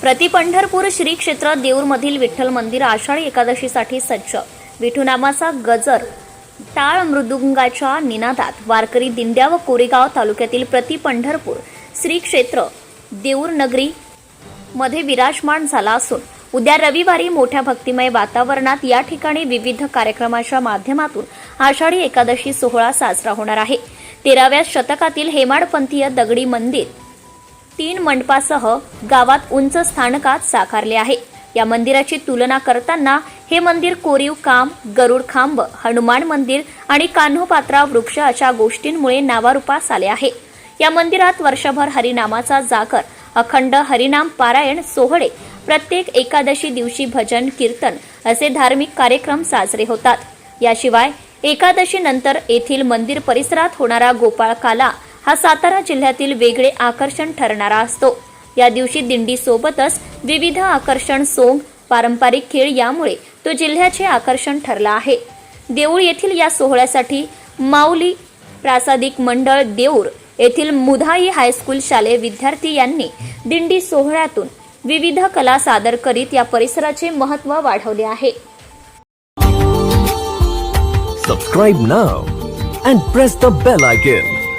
प्रति पंढरपूर श्री क्षेत्र देऊरमधील विठ्ठल मंदिर आषाढी एकादशीसाठी सज्ज विठुनामाचा गजर टाळ मृदुंगाच्या निनादात वारकरी दिंड्या व कोरेगाव तालुक्यातील प्रति पंढरपूर श्री क्षेत्र देऊर नगरी मध्ये विराजमान झाला असून उद्या रविवारी मोठ्या भक्तिमय वातावरणात या ठिकाणी विविध कार्यक्रमाच्या माध्यमातून आषाढी एकादशी सोहळा साजरा होणार आहे. तेराव्या शतकातील हेमाडपंथीय दगडी मंदिर तीन मंडपासह गावात उंच स्थानकात साकारले आहे. या मंदिराची तुलना करताना हे मंदिर कोरीव काम गरुड खांब हनुमान मंदिर आणि कान्होपात्रा वृक्ष अशा गोष्टींमुळे नावारूपास आले आहे. या मंदिरात वर्षभर हरिनामाचा जागर अखंड हरिनाम पारायण सोहळे प्रत्येक एकादशी दिवशी भजन कीर्तन असे धार्मिक कार्यक्रम साजरे होतात. याशिवाय एकादशी नंतर येथील मंदिर परिसरात होणारा गोपाळ काला हा सातारा जिल्ह्यातील वेगळे आकर्षण ठरणारा असतो. या दिवशी दिंडीसोबतच विविध आकर्षण सोंग पारंपरिक खेळ यामुळे तो जिल्ह्याचे आकर्षण ठरला आहे. देऊळ येथील या सोहळ्यासाठी माऊली प्रासादिक मंडळ देऊर येथील मुधाई हायस्कूल शालेय विद्यार्थी यांनी दिंडी सोहळ्यातून विविध कला सादर करीत या परिसराचे महत्त्व वाढवले आहे. Subscribe now and press the bell icon